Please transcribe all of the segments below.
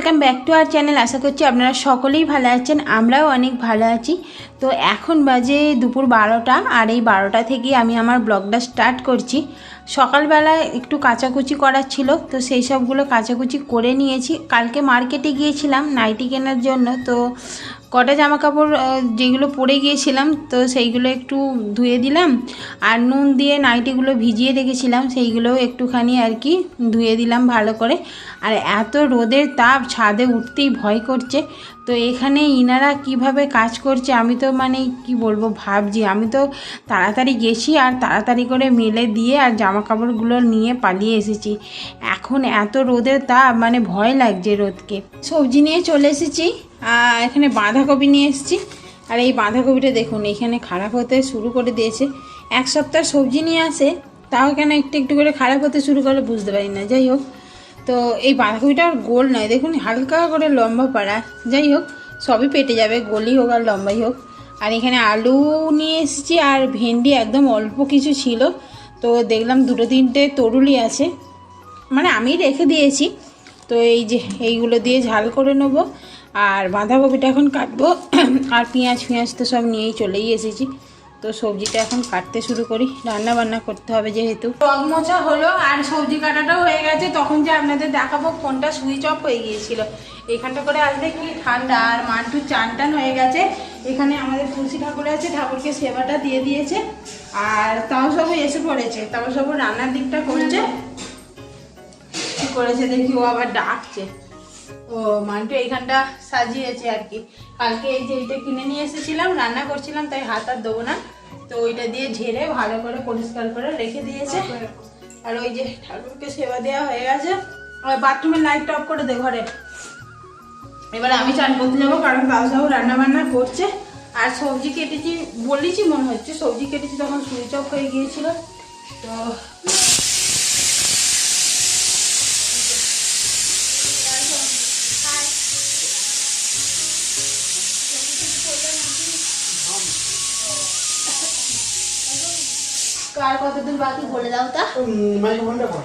Welcome back to our channel আশা করছি আপনারা সকলেই ভালো আছেন, আমরাও অনেক ভালো আছি। তো এখন বাজে দুপুর বারোটা, আর এই বারোটা থেকে আমি আমার ব্লগটা স্টার্ট করছি। সকালবেলায় একটু কাচাকুচি করার ছিল, তো সেই সবগুলো কাচাকুচি করে নিয়েছি। কালকে মার্কেটে গিয়েছিলাম নাইটি কেনার জন্য, তো কটা জামা কাপড় যেগুলো পরে গিয়েছিলাম, তো সেইগুলো একটু ধুয়ে দিলাম, আর নুন দিয়ে নাইটিগুলো ভিজিয়ে রেখেছিলাম, সেইগুলোও একটুখানি আর কি ধুয়ে দিলাম ভালো করে। আর এত রোদের তাপ, ছাদে উঠতেই ভয় করছে। তো এখানে ইনারা কীভাবে কাজ করছে, আমি তো মানে কি বলব, ভাবছি। আমি তো তাড়াতাড়ি গেছি আর তাড়াতাড়ি করে মেলে দিয়ে আর জামা কাপড়গুলো নিয়ে পালিয়ে এসেছি। এখন এত রোদের তাপ মানে ভয় লাগছে রোদকে। সবজি নিয়ে চলে এসেছি। এখানে বাঁধাকপি নিয়ে এসেছি। আর এই বাঁধাকপিটা দেখুন, এখানে খারাপ হতে শুরু করে দিয়েছে। এক সপ্তাহ সবজি নিয়ে আসে, তাও কেন একটু একটু করে খারাপ হতে শুরু করে বুঝতে পারি না। যাই হোক, তো এই বাঁধাকপিটা আর গোল নয়। দেখুন, হালকা করে লম্বা পাড়া। যাই হোক, সবই পেটে যাবে, গোলই হোক আর লম্বাই হোক। আর এখানে আলু নিয়ে এসেছি, আর ভেন্ডি একদম অল্প কিছু ছিল। তো দেখলাম দুটো তিনটে তরুলি আছে। মানে আমি রেখে দিয়েছি। তো এই যে, এইগুলো দিয়ে ঝাল করে নেব। আর বাঁধাকপিটা এখন কাটবো। আর পেঁয়াজ পেঁয়াজ তো সব নিয়েই চলেই এসেছি। তো সবজিটা এখন কাটতে শুরু করি। রান্না বান্না করতে হবে যেহেতু। টক মোচা হলো, আর সবজি কাটাটাও হয়ে গেছে। তখন যে আপনাদের দেখাবো, ফোনটা সুইচ অফ হয়ে গিয়েছিল। এখানটা করে আসলে কি? ঠান্ডা। আর মান্টু চান টান হয়ে গেছে। এখানে আমাদের তুলসী ঠাকুর আছে, ঠাকুরকে সেবাটা দিয়ে দিয়েছে। আর তাও সবু এসে পড়েছে। তাও সবু রান্নার দিকটা করছে। করেছে দেখি, ও আবার ডাকছে। ও, মান্টু এইখানটা সাজিয়েছে আর কি। কালকে এই যে এইটা কিনে নিয়ে এসেছিলাম, রান্না করছিলাম, তাই হাত আর দেবো না। তো ওইটা দিয়ে ঝেড়ে ভালো করে পরিষ্কার করে রেখে দিয়েছে। আর ওই যে ঠাকুরকে সেবা দেওয়া হয়ে গেছে। বাথরুমের লাইট অফ করে দে ঘরে। এবার আমি চান করতে যাব, কারণ বাবু রান্না বান্না করছে। আর সবজি কেটেছি, বলেছি মনে হচ্ছে, সবজি কেটেছি, তখন সুইচ অফ হয়ে গিয়েছিল। তো কার কতদূর বাকি বলে দাও তা? মাইক্রোফোনটা কর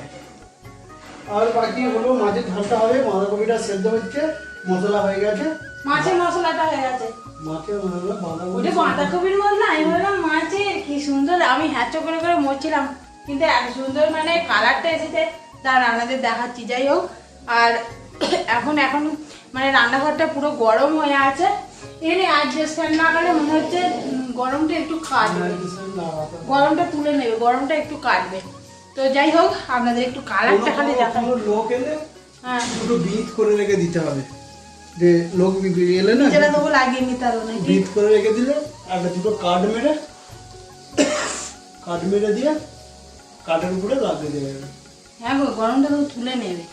আর বাকি হলো মাছের ঝালটা হবে বাঁধাকপিটা সেদ্ধ হচ্ছে মশলা হয়ে গেছে। মাছের মশলাটা হয়ে গেছে। মাছের মশলা বাঁধাকপি। ওটা বাঁধাকপির মধ্যে না আমি মাছের কি সুন্দর। আমি হ্যাচো করে করে মরছিলাম। কিন্তু এত সুন্দর মানে কালারটা এসেছে। তার রান্নাদের দেখাচ্ছি যাই হোক। আর এখন এখন মানে রান্নাঘরটা পুরো গরম হয়ে আছে। এখানে অ্যাডজাস্ট ফ্যান না গেলে মনে হচ্ছে গরমটা একটু কাটবে। গরমটা তুলে নেবে গরমটা একটু কাটবে। তো যাই হোক আপনাদের একটু কালারটা খালি দেখাবো লোক এলে হ্যাঁ। দুটো বিট করে রেখে দিতে হবে। যে লোক এলে না যেটা তবু লাগিয়ে নিতে হবে বিট করে রেখে দিলে দুটো কাঠ মেরে কাঠ মেরে দিয়ে কাঠের উপরে লাগিয়ে দেবে। হ্যাঁ গো গরমটা তো তুলে নেবে।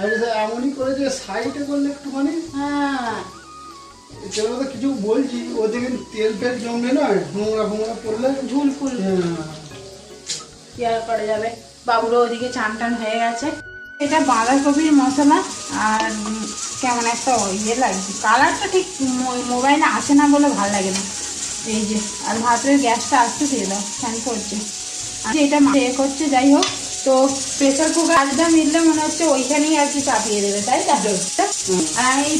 আর এমনই করে যে সাইডে করলে একটুখানি। হ্যাঁ। সেগুলো তো কিছু বলছি ওদিকে তেল ফেল না নোংরা ফোংরা পড়লে? ঝুল ফুল। হ্যাঁ। কি আর করা যাবে? বাবুরও ওদিকে চান টান হয়ে গেছে। এটা বাঁধাকপির মশলা আর কেমন একটা ইয়ে লাগছে। কালারটা ঠিক মোবাইলে আসে না বলে ভালো লাগে না। এই যে আর ভাতের গ্যাসটা আসতে দিয়ে দাও ফ্যান করছে আর এটা এ করছে যাই হোক। তো প্রেসার কুকার আজটা মিললে মনে হচ্ছে ওইখানেই আর কি চাপিয়ে দেবে তাই তো? আর এই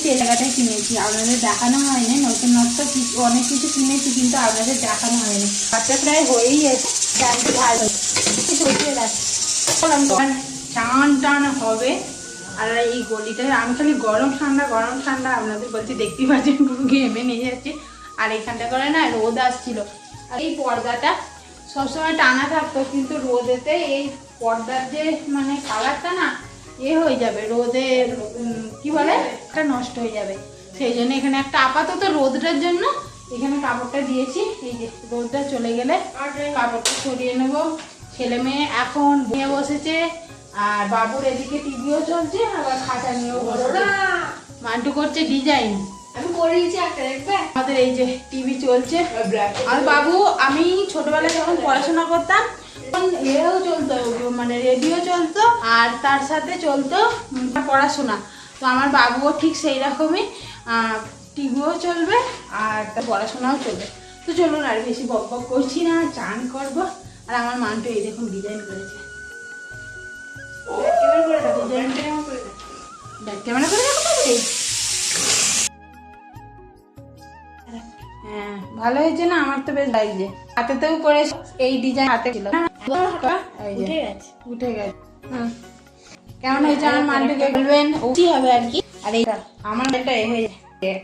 কিনেছি, আপনাদের দেখানো হয়নি, নতুন নতুন অনেক কিছু কিনেছি, কিন্তু আপনাদের দেখানো হয়নি। বাচ্চা প্রায় হয়েই চান টান হবে। আর এই গলিটা, আমি খালি গরম ঠান্ডা গরম ঠান্ডা, আপনাদের বলছি দেখতেই পাচ্ছেন, পুরো ঘেমে নিয়ে যাচ্ছে। আর এইখানটা করে না, রোদ আসছিল। আর এই পর্দাটা সবসময় টানা থাকতো, কিন্তু রোদেতে এই পর্দার যে মানে কালারটা না এ হয়ে যাবে রোদে কি বলে? একটা নষ্ট হয়ে যাবে। সেই জন্য এখানে একটা আপাতত রোদটার জন্য এখানে কাপড়টা দিয়েছি। এই যে রোদটা চলে গেলে কাপড়টা সরিয়ে নেব। ছেলে মেয়ে এখন নিয়ে বসেছে আর বাবুর এদিকে টিভিও চলছে আবার খাতা নিয়েও বসেছে। মান্টু করছে ডিজাইন আমি করে দিয়েছি একটা দেখবে? আমাদের এই যে টিভি চলছে। আর বাবু আমি ছোটবেলায় যখন পড়াশোনা করতাম এও চলতো মানে রেডিও চলতো আর তার সাথে চলতো পড়াশোনা। তো আমার বাবুও ঠিক সেই রকমই টিভিও চলবে আর পড়াশোনাও চলবে। তো চলুন আর বেশি বক বক করছি না, চান করব। আর আমার মানটা এই দেখুন ডিজাইন করেছে। হ্যাঁ ভালো হয়েছে না? আমার তো বেশ লাগছে। হাতেতেও করে এই ডিজাইন হাতে ছিল। উঠে গেছে। উঠে গেছে। হুম। কেমন হয়েছে আমার মানটাকে বলবেন উঠি হবে আর কি? আর এইটা আমার এটা এ হয়ে যায়।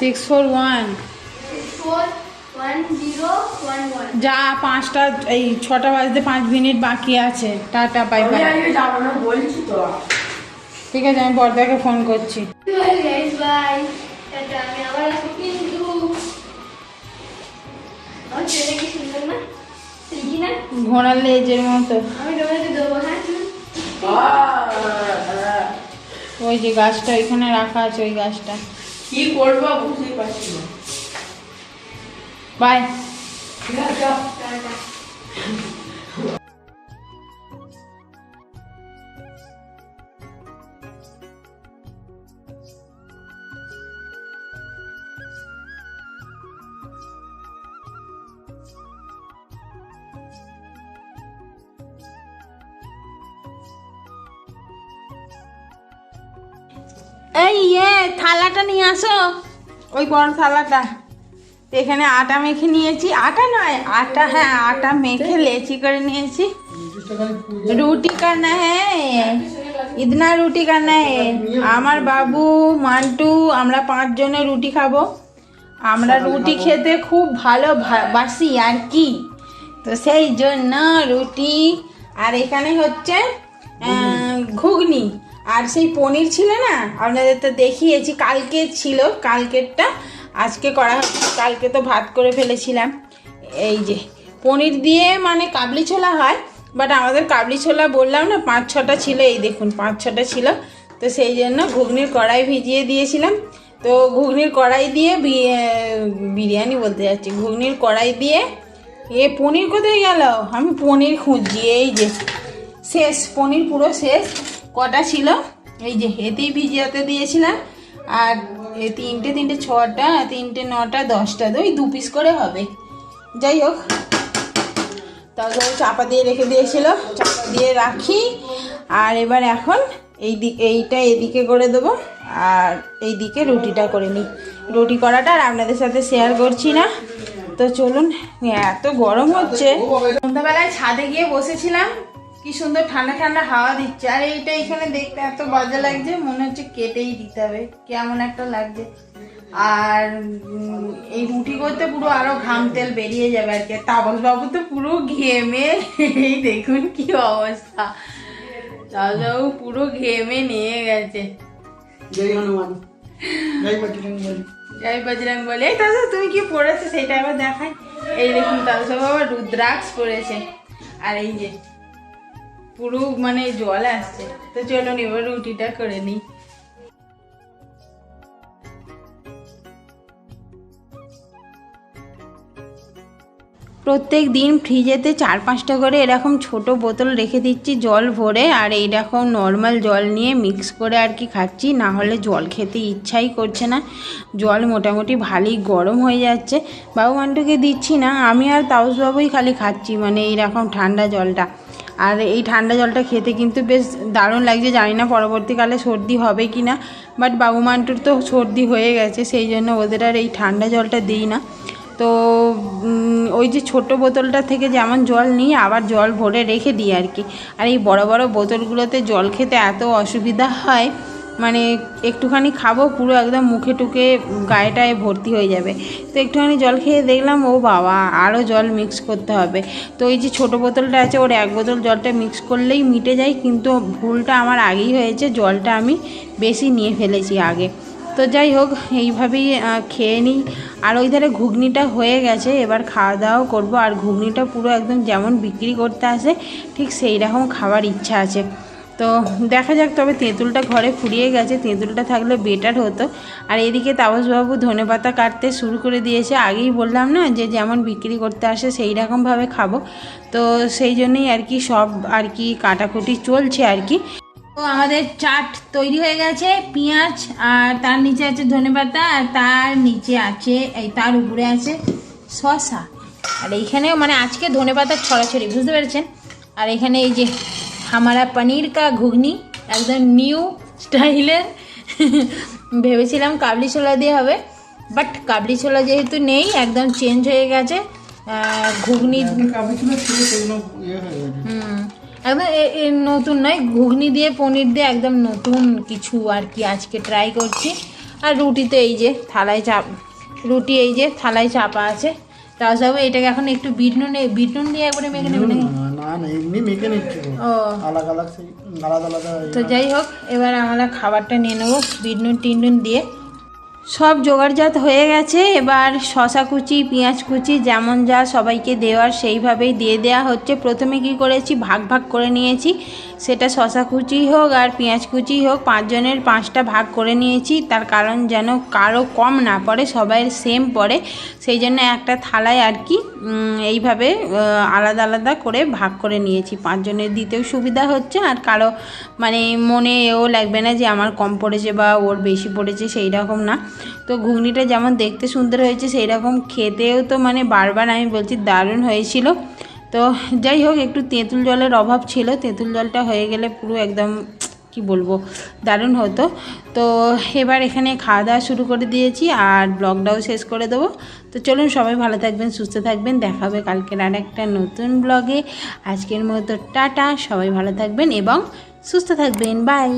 Six four one zero one one যা পাঁচটা এই ছটা বাজতে পাঁচ মিনিট বাকি আছে। টাটা বাই বাই ঠিক আছে আমি বর্দাকে ফোন করছি। গাইস বাই টাটা আমি আবার আসব কিন্তু। আমার ছেলে কি সুন্দর না? ঘোড়ার লেজের মতো। আমি তোমাকে দেবো হ্যাঁ? ওই যে গাছটা ওইখানে রাখা আছে ওই গাছটা। কি করব বুঝতেই পারছি না। বাই। এই ইয়ে থালাটা নিয়ে আসো। ওই বড় থালাটা। এখানে আটা মেখে নিয়েছি। আটা নয়, আটা হ্যাঁ আটা মেখে লেচি করে নিয়েছি। রুটি কানা হ্যাঁ। ইদনা রুটি কানা হ্যাঁ। আমার বাবু, মান্টু, আমরা পাঁচজনে রুটি খাব। আমরা রুটি খেতে খুব ভালো বাসি, আর কি। তো সেই জন্য রুটি, আর এখানে হচ্ছে ঘুগনি। আর সেই পনির ছিল না, আপনাদের তো দেখিয়েছি, কালকে ছিল, কালকেরটা। আজকে করা কালকে তো ভাত করে ফেলেছিলাম। এই যে, পনির দিয়ে মানে কাবলি ছোলা হয় বাট আমাদের কাবলি ছোলা বললাম না, পাঁচ ছটা ছিল, এই দেখুন, পাঁচ ছটা ছিল। তো সেই জন্য ঘুগনির কড়াই ভিজিয়ে দিয়েছিলাম। তো ঘুগনির কড়াই দিয়ে বিরিয়ানি বলতে যাচ্ছি। ঘুগনির কড়াই দিয়ে, এ পনির কোথায় গেল? আমি পনির খুঁজছি, এই যে, শেষ, পনির পুরো শেষ। কটা ছিল? এই যে এতেই ভিজিয়াতে দিয়েছিলাম। আর এ তিনটে তিনটে ছটা, তিনটে, নটা, দশটা ওই দু পিস করে হবে। যাই হোক তারপরে চাপা দিয়ে রেখে দিয়েছিল। চাপা দিয়ে রাখি। আর এবার এখন এই দিক এইটা এদিকে করে দেবো। আর এই দিকে রুটিটা করে নিই। রুটি করাটা আর আপনাদের সাথে শেয়ার করছি না। তো চলুন, এত গরম হচ্ছে। সন্ধ্যাবেলায় ছাদে গিয়ে বসেছিলাম। কি সুন্দর ঠান্ডা ঠান্ডা হাওয়া দিচ্ছে। আর এইটা এখানে দেখতে এত বাজা লাগছে মনে হচ্ছে কেটেই দিতে হবে। কেমন একটা লাগছে। আর এই রুটি করতে পুরো আরও ঘাম তেল বেরিয়ে যাবে আর কি। তাবল বাবু তো পুরো ঘেমে এই দেখুন কি অবস্থা। দাদাও পুরো ঘেমে নিয়ে গেছে। জয় বজরং বলে। এই দাদা তুমি কি পড়েছো? সেটা আবার দেখাই। এই দেখুন দাদা আবার রুদ্রাক্ষ পড়েছে। আর এই যে পুরো মানে জল আসছে। তো চলুন, এবার রুটিটা করে নিই। প্রত্যেক দিন ফ্রিজেতে চার পাঁচটা করে এরকম ছোট বোতল রেখে দিচ্ছি, জল ভরে। আর এইরকম নর্মাল জল নিয়ে মিক্স করে আর কি খাচ্ছি। না হলে জল খেতে ইচ্ছাই করছে না। জল মোটামুটি ভালোই গরম হয়ে যাচ্ছে। বাবু মান্টুকে দিচ্ছি না, আমি আর তাউসবাবুই খালি খাচ্ছি মানে এইরকম ঠান্ডা জলটা। আর এই ঠান্ডা জলটা খেতে কিন্তু বেশ দারুণ লাগছে। জানি না পরবর্তীকালে সর্দি হবে কি না বাট বাবু মান্টুর তো সর্দি হয়ে গেছে, সেই জন্য ওদের আর এই ঠান্ডা জলটা দিই না। তো ওই যে ছোট বোতলটা থেকে যেমন জল নিই আবার জল ভরে রেখে দিই আর কি। আর এই বড় বড় বোতলগুলোতে জল খেতে এত অসুবিধা হয় মানে একটুখানি খাব, পুরো একদম মুখে টুকে গায়েটায় ভর্তি হয়ে যাবে। তো একটুখানি জল খেয়ে দেখলাম, ও বাবা আরও জল মিক্স করতে হবে। তো ওই যে ছোটো বোতলটা আছে, ওর এক বোতল জলটা মিক্স করলেই মিটে যায়, কিন্তু ভুলটা আমার আগেই হয়েছে, জলটা আমি বেশি নিয়ে ফেলেছি আগে। তো যাই হোক, এইভাবেই খেয়ে নিই। আর ওই ধারে ঘুগনিটা হয়ে গেছে, এবার খাওয়া দাওয়াও করব। আর ঘুগনিটা পুরো একদম যেমন বিক্রি করতে আসে, ঠিক সেই রকম খাবার ইচ্ছা আছে। তো দেখা যাক, তবে তেঁতুলটা ঘরে ফুরিয়ে গেছে। তেঁতুলটা থাকলে বেটার হতো। আর এদিকে তাপসবাবু ধনেপাতা কাটতে শুরু করে দিয়েছে। আগেই বললাম না যে, যেমন বিক্রি করতে আসে সেই রকমভাবে খাব। তো সেই জন্যই আর কি সব আর কি কাটাকুটি চলছে আর কি। তো আমাদের চাট তৈরি হয়ে গেছে, পেঁয়াজ আর তার নিচে আছে ধনেপাতা আর তার নিচে আছে, এই তার উপরে আছে শসা। আর এইখানেও মানে আজকে ধনেপাতার ছড়াছড়ি, বুঝতে পেরেছেন? আর এখানে এই যে হামারা পনির কা ঘুগনি একদম নিউ স্টাইলের ভেবেছিলাম কাবলি ছোলা দিয়ে হবে বাট কাবলি ছোলা যেহেতু নেই একদম চেঞ্জ হয়ে গেছে। ঘুগনি ইয়ে একদম নতুন নয় ঘুগনি দিয়ে পনির দিয়ে একদম নতুন কিছু আর কি আজকে ট্রাই করছি। আর রুটি তো এই যে থালায় চাপ রুটি এই যে থালায় চাপা আছে। তাও সব এটাকে এখন একটু বিট নুন বিট নুন দিয়ে একবারে মেখে নেবে নাকি? না না না এমনি মেখে নিচ্ছে ও। ও আলাদা আলাদা আলাদা আলাদা তো যাই হোক এবার আমরা খাবারটা নিয়ে নেব বিট নুন টিন নুন দিয়ে সব জোগাড়জাত হয়ে গেছে। এবার শশা কুচি, পেঁয়াজ কুচি, যেমন যা সবাইকে দেওয়ার সেইভাবেই দিয়ে দেওয়া হচ্ছে। প্রথমে কি করেছি? ভাগ ভাগ করে নিয়েছি। সেটা শশা কুচি হোক আর পেঁয়াজ কুচি হোক, পাঁচজনের পাঁচটা ভাগ করে নিয়েছি। তার কারণ যেন কারও কম না পড়ে সবাই সেম পড়ে। সেই জন্য একটা থালায় আর কি এইভাবে আলাদা আলাদা করে ভাগ করে নিয়েছি। পাঁচজনের দিতেও সুবিধা হচ্ছে আর কারও মানে মনে এও লাগবে না যে আমার কম পড়েছে বা ওর বেশি পড়েছে সেই রকম না। তো ঘুগনিটা যেমন দেখতে সুন্দর হয়েছে সেই রকম খেতেও তো মানে বারবার আমি বলছি দারুণ হয়েছিল। তো যাই হোক, একটু তেঁতুল জলের অভাব ছিল, তেঁতুল জলটা হয়ে গেলে পুরো একদম, কি বলব, দারুণ হতো। তো এবার এখানে খাওয়া দাওয়া শুরু করে দিয়েছি আর ব্লগটাও শেষ করে দেবো। তো চলুন, সবাই ভালো থাকবেন, সুস্থ থাকবেন। দেখা হবে কালকের আর একটা নতুন ব্লগে। আজকের মতো টাটা, সবাই ভালো থাকবেন এবং সুস্থ থাকবেন। বাই।